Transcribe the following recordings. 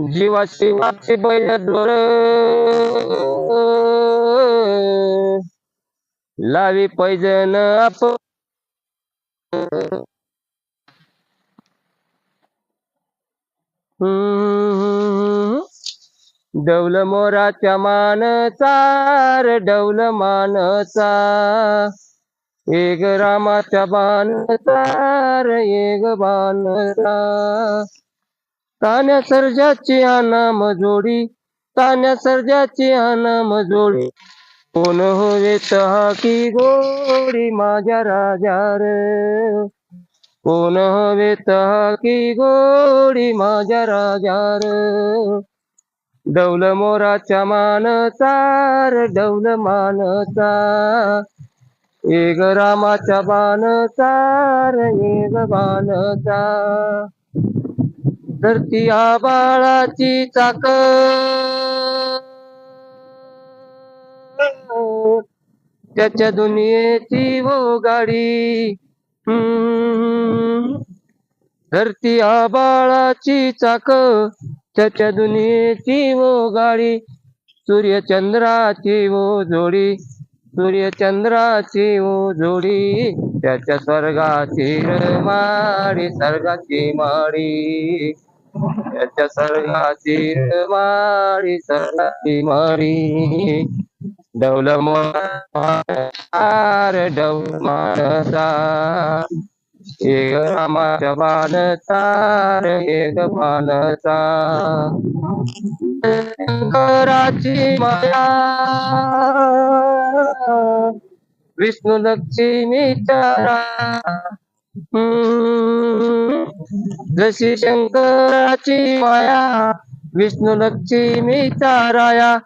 जीवाची वाची बैल डोर लावी पैजन आप डवल मोराच्या मानचार डवल मानचा. एक रामाच्या बाणचार एक बाणचा तान्या सर्जाची आना मजोडी तान्या सर्जाची आना मजोडी कोण होवे तहा की गोडी माझ्या राजार? कोण हवे तहा की गोडी माझ्या राजार? डौल मोराच्या मानचार डौल मानचा एक रामाच्या बाणचार एक बाणचा धरती आबाळाची चाक त्याच्या दुनियेची वो गाडी धरती आबाळाची चाक त्याच्या दुनियेची वो गाडी सूर्यचंद्राची वो जोडी. सूर्यचंद्राची वो जोडी. त्याच्या स्वर्गाची माडी स्वर्गाची माडी. त्याच्या स्वर्गाची मारी माडी मारी माडी डौल मार डौल मानसा एक रामाच्या मानसार एक मानसा शंकराची माया. विष्णू लक्ष्मीच्या हम्म. जशी शंकराची माया विष्णू लक्ष्मी राया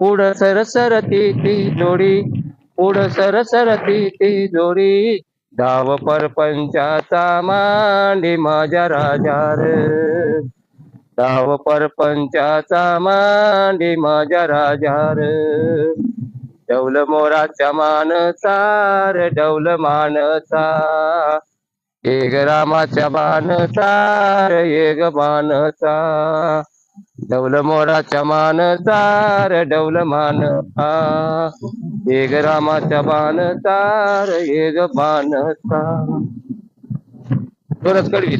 पुढ सरसरती ती जोडी पुढ सरसरती ती जोडी. धाव परपंचाचा मांडी माझ्या राजार. धाव परपंचाचा मांडी माझ्या राजार. डौल मोराच्या मानसार डौल मानसा. एक रामाच्या बाणसार एक मानसा. डवल मोराच्या मानसार डवल मानसा. एक रामाच्या बाणसार एक बाणसा दोनच कडवी